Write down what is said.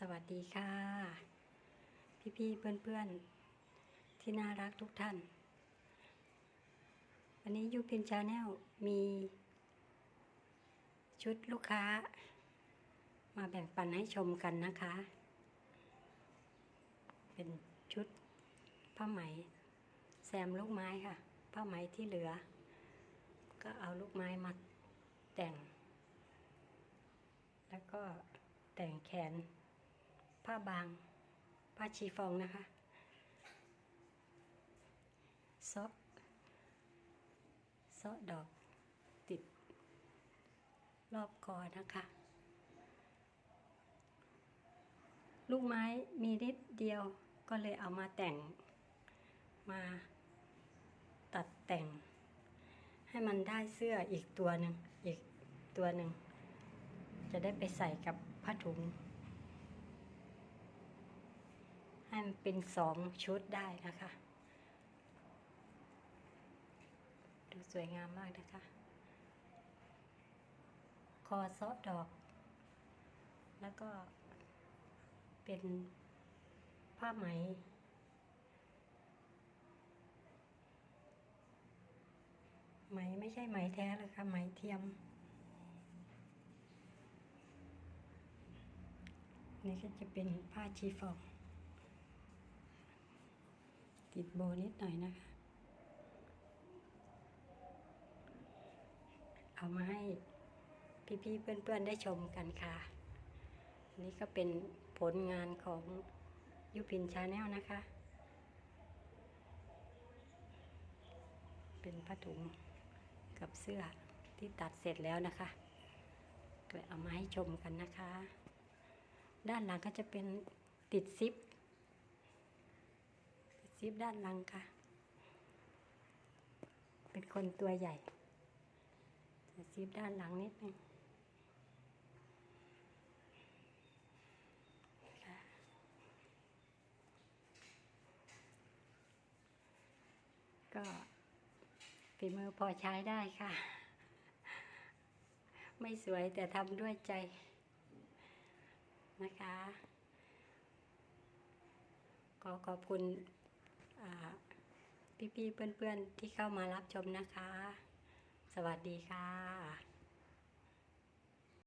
สวัสดีค่ะ พี่ๆเพื่อนๆ ที่น่ารักทุกท่าน วันนี้ยูพินชาแนลมี ชุดลูกค้า มาแบ่งปันให้ชมกันนะคะ เป็นชุดผ้าไหม แซมลูกไม้ค่ะ ผ้าไหมที่เหลือ ก็เอาลูกไม้มาแต่ง แล้วก็แต่งแขน ผ้าบาง ผ้าชีฟองนะคะซอกซอกดอกติด รอบคอนะคะ ลูกไม้มีนิดเดียวก็เลยเอามาแต่งมาตัดแต่ง ให้มันได้เสื้ออีกตัวหนึ่งอีกตัวหนึ่ง จะได้ไปใส่กับผ้าถุง ให้ มันเป็นสองชุดได้นะคะ ดูสวยงามมากนะคะ คอซอดอก แล้วก็เป็นผ้าไหมไหมไม่ใช่ไหมแท้เลยค่ะไหมเทียม นี่ก็จะเป็นผ้าชีฟอง ติดโบนิดหน่อยนะคะ เอามาให้พี่ๆเพื่อนๆได้ชมกันค่ะอันนี้ก็เป็นผลงานของยุพินชาแนลนะคะ เป็นผ้าถุงกับเสื้อที่ตัดเสร็จแล้วนะคะก็เอามาให้ชมกันนะคะ ด้านหลังก็จะเป็นติดซิป ซิปด้านหลังค่ะ เป็นคนตัวใหญ่ติดซิปด้านหลังนิดนึงค่ะก็ฝีมือพอใช้ได้ค่ะ ไม่สวยแต่ทำด้วยใจนะคะ ขอขอบคุณ พี่ๆเพื่อนๆที่เข้ามารับชมนะคะ สวัสดีค่ะ